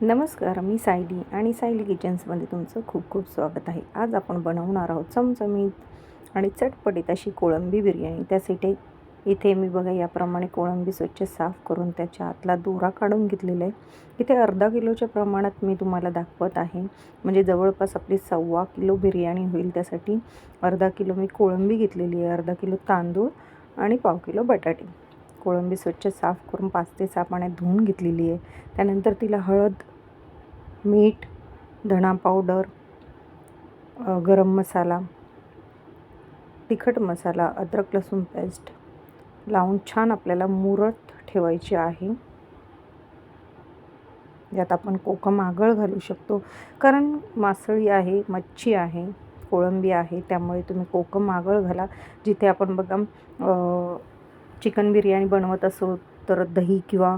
नमस्कार मी सायली आणि सायली किचन्समध्ये तुमचं खूप खूप स्वागत आहे. आज आपण बनवणार आहोत चमचमीत आणि चटपटीत अशी कोळंबी बिर्याणी. त्यासाठी इथे मी बघा याप्रमाणे कोळंबी स्वच्छ साफ करून त्याच्या आतला दोरा काढून घेतलेला आहे. इथे अर्धा किलोच्या प्रमाणात मी तुम्हाला दाखवत आहे. म्हणजे जवळपास आपली सव्वा किलो बिर्याणी होईल त्यासाठी. अर्धा किलो मी कोळंबी घेतलेली आहे. अर्धा किलो तांदूळ आणि पाव किलो बटाटे. कोळंबी स्वच्छ साफ करून पाच ते सहा पाण्यात धुवून घेतलेली आहे. त्यानंतर तिला हळद मीठ धणा पावडर गरम मसाला तिखट मसाला अद्रक लसूण पेस्ट लावून छान आपल्याला मुरत ठेवायची आहे. यात आपण कोकम आगळ घालू शकतो. कारण मासळी आहे मच्छी आहे कोळंबी आहे त्यामुळे तुम्ही कोकम आगळ घाला. जिथे आपण बघा चिकन बिर्याणी बनवत असो तर दही किंवा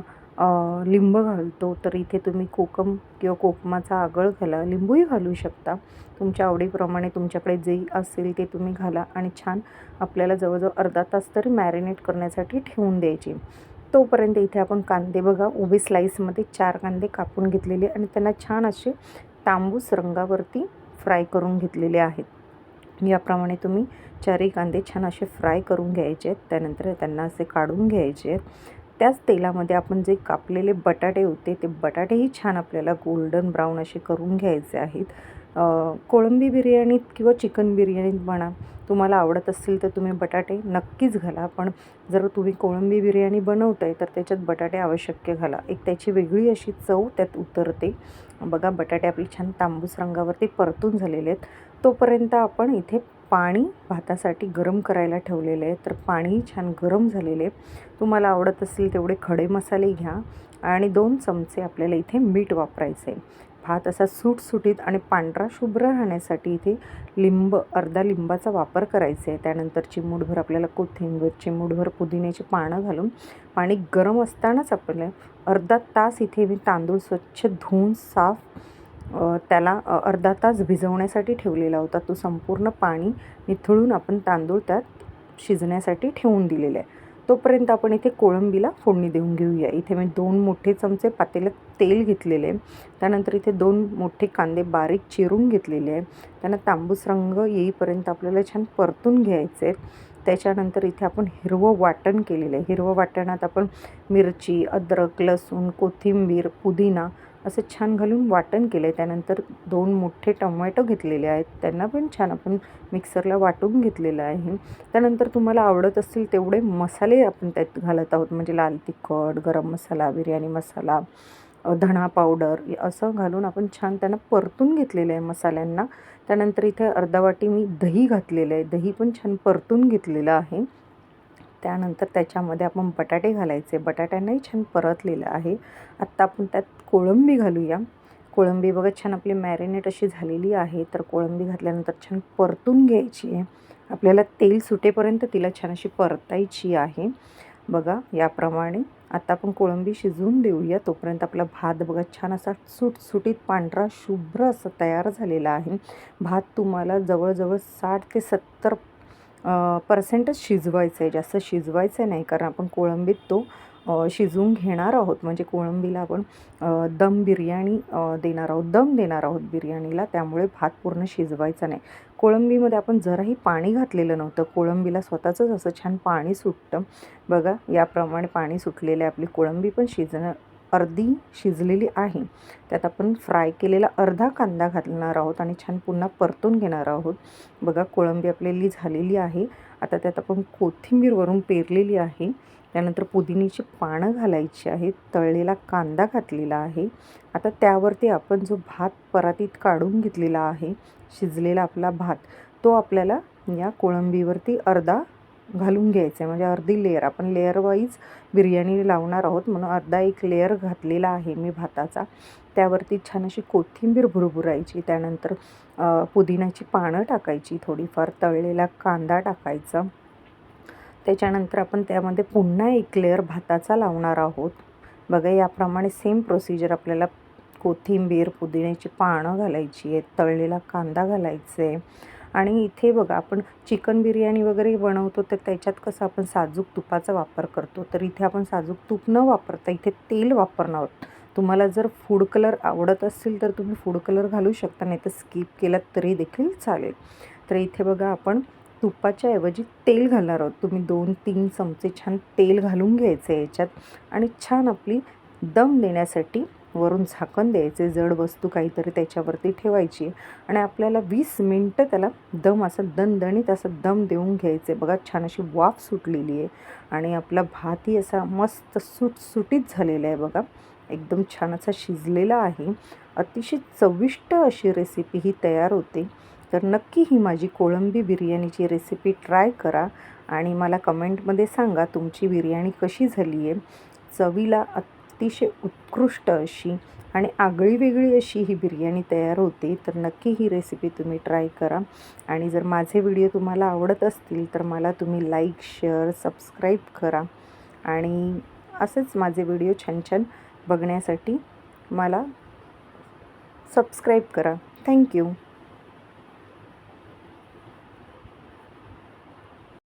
लिंब घालतो तर इथे तुम्ही कोकम किंवा कोकमाचा आगळ घाला लिंबूही घालू शकता. तुमच्या आवडीप्रमाणे तुमच्याकडे जे असेल ते तुम्ही घाला आणि छान आपल्याला जवळजवळ अर्धा तास तरी मॅरिनेट करण्यासाठी ठेवून द्यायची. तोपर्यंत इथे आपण कांदे बघा उभे स्लाईसमध्ये चार कांदे कापून घेतलेले आणि त्यांना छान असे तांबूस रंगावरती फ्राय करून घेतलेले आहेत. याप्रमाणे तुम्ही चारही कांदे छान असे फ्राय करून घ्यायचे. आहेत त्यानंतर त्यांना असे काढून घ्यायचे. आहेत त्याच तेलामध्ये आपण जे कापलेले बटाटे होते ते बटाटेही छान आपल्याला गोल्डन ब्राऊन असे करून घ्यायचे आहेत. कोळंबी बिर्याणीत किंवा चिकन बिर्याणीत म्हणा तुम्हाला आवडत असतील तर तुम्ही बटाटे नक्कीच घाला. पण जर तुम्ही कोळंबी बिर्याणी बनवताय तर त्याच्यात बटाटे आवश्यक घाला. एक त्याची वेगळी अशी चव त्यात उतरते. बघा बटाटे आपले छान तांबूस रंगावरती परतून झालेले आहेत. तोपर्यंत आपण इथे पाणी भातासाठी गरम करायला ठेवलेले आहे. तर पाणी छान गरम झालेले तुम्हाला आवडत असेल तेवढे खडे मसाले घ्या आणि दोन चमचे आपल्याला इथे मीठ वापरायचे आहे भात असा सुटसुटीत आणि पांढरा शुभ्र राहण्यासाठी इथे लिंब अर्धा लिंबाचा वापर करायचा आहे त्यानंतर चिमूटभर आपल्याला कोथिंबीर चिमूटभर पुदिन्याची पानं घालून पाणी गरम असतानाच आपल्याला अर्धा तास इथे मी तांदूळ स्वच्छ धुवून साफ त्याला अर्धा तास भिजवण्यासाठी ठेवलेला होता. तो संपूर्ण पाणी निथळून आपण तांदूळ त्यात शिजण्यासाठी ठेवून दिलेले आहे. तोपर्यंत आपण इथे कोळंबीला फोडणी देऊन घेऊया. इथे मी दोन मोठे चमचे पातेल्यात तेल घेतलेले आहे. त्यानंतर इथे दोन मोठे कांदे बारीक चिरून घेतलेले आहे. त्यांना तांबूस रंग येईपर्यंत आपल्याला छान परतून घ्यायचे आहेत. त्याच्यानंतर इथे आपण हिरवं वाटण केलेलं आहे. हिरवं वाटणात आपण मिरची अद्रक लसूण कोथिंबीर पुदिना असं छान घालून वाटण केलं आहे त्यानंतर दोन मोठे टोमॅटो घेतलेले आहेत. त्यांना पण छान आपण मिक्सरला वाटून घेतलेलं आहे. त्यानंतर तुम्हाला आवडत असतील तेवढे मसाले आपण त्यात घालत आहोत. म्हणजे लाल तिखट गरम मसाला बिर्याणी मसाला धणा पावडर असं घालून आपण छान त्यांना परतून घेतलेलं आहे मसाल्यांना. त्यानंतर इथे अर्धा वाटी मी दही घातलेलं आहे. दही पण छान परतून घेतलेलं आहे. त्यानंतर त्याच्यामध्ये आपण बटाटे घालायचे. बटाट्यांनाही छान परतलेलं आहे. आत्ता आपण त्यात कोळंबी घालूया. कोळंबी बघा छान आपली मॅरिनेट अशी झालेली आहे. तर कोळंबी घातल्यानंतर छान परतून घ्यायची आहे. आपल्याला तेल सुटेपर्यंत तिला छान अशी परतायची आहे. बघा याप्रमाणे आता आपण कोळंबी शिजवून देऊया. तोपर्यंत आपला भात बघा छान असा सुटसुटीत पांढरा शुभ्र असा तयार झालेला आहे. भात तुम्हाला जवळजवळ साठ ते सत्तर पर्सेंटच शिजवायचं आहे जास्त शिजवायचं नाही कारण आपण कोळंबीत तो शिजवून घेणार आहोत. म्हणजे कोळंबीला आपण दम बिर्याणी देणार आहोत. दम देणार आहोत बिर्याणीला. त्यामुळे भात पूर्ण शिजवायचा नाही. कोळंबीमध्ये आपण जराही पाणी घातलेलं नव्हतं. कोळंबीला स्वतःचंच असं छान पाणी सुटतं. बघा याप्रमाणे पाणी सुटलेलं आहे. आपली कोळंबी पण शिजणं अर्धी शिजलेली आहे. त्यात आपण फ्राय केलेला अर्धा कांदा घालणार आहोत आणि छान पुन्हा परतून घेणार आहोत. बघा कोळंबी आपल्याली झालेली आहे. आता त्यात आपण कोथिंबीरवरून पेरलेली आहे. त्यानंतर पुदिनीची पानं घालायची आहेत. तळलेला कांदा घातलेला आहे. आता त्यावरती आपण जो भात परातीत काढून घेतलेला आहे शिजलेला आपला भात तो आपल्याला या कोळंबीवरती अर्धा घालून घ्यायचं आहे म्हणजे अर्धी लेअर आपण लेअर वाईज बिर्याणी लावणार आहोत म्हणून अर्धा एक लेअर घातलेला आहे मी भाताचा. त्यावरती छान अशी कोथिंबीर भुरभुरायची. त्यानंतर पुदिन्याची पानं टाकायची थोडीफार. तळलेला कांदा टाकायचा. त्याच्यानंतर आपण त्यामध्ये पुन्हा एक लेअर भाताचा लावणार आहोत. बघा याप्रमाणे सेम प्रोसिजर आपल्याला कोथिंबीर पुदिन्याची पानं घालायची आहेत. तळलेला कांदा घालायचा आहे आणि इथे बघा आपण चिकन बिर्याणी वगैरे बनवतो तर त्याच्यात कसं आपण साजूक तुपाचा वापर करतो. तर इथे आपण साजूक तूप न वापरता इथे तेल वापरणार आहोत. तुम्हाला जर फूड कलर आवडत असेल तर तुम्ही फूड कलर घालू शकता नाही तर स्किप केलात तरी देखील चालेल. तर इथे बघा आपण तुपाच्या ऐवजी तेल घालणार आहोत. तुम्ही दोन तीन चमचे छान तेल घालून घ्यायचं आहे याच्यात. आणि छान आपली दम देण्यासाठी वरून झाकण द्यायचे जड वस्तू काहीतरी त्याच्यावरती ठेवायची आणि आपल्याला वीस मिनटं त्याला दम असं दणदणीत असं दम देऊन घ्यायचे. बघा छान अशी वाफ सुटलेली आहे आणि आपला भातही असा मस्त सुटसुटीत झालेला आहे बघा. एकदम छान असा शिजलेला आहे. अतिशय चविष्ट अशी रेसिपी ही तयार होते. तर नक्की ही माझी कोळंबी बिर्याणीची रेसिपी ट्राय करा आणि मला कमेंटमध्ये सांगा तुमची बिर्याणी कशी झाली आहे चवीला अतिशय उत्कृष्ट अशी आणि आगळी वेगळी अशी ही बिर्याणी तयार होते तर नक्की ही रेसिपी तुम्ही ट्राय करा. आणि जर माझे व्हिडिओ तुम्हाला आवडत असतील तर मला तुम्ही लाईक शेअर सबस्क्राईब करा. आणि असेच माझे व्हिडिओ छान छान बघण्यासाठी मला सबस्क्राईब करा. थँक्यू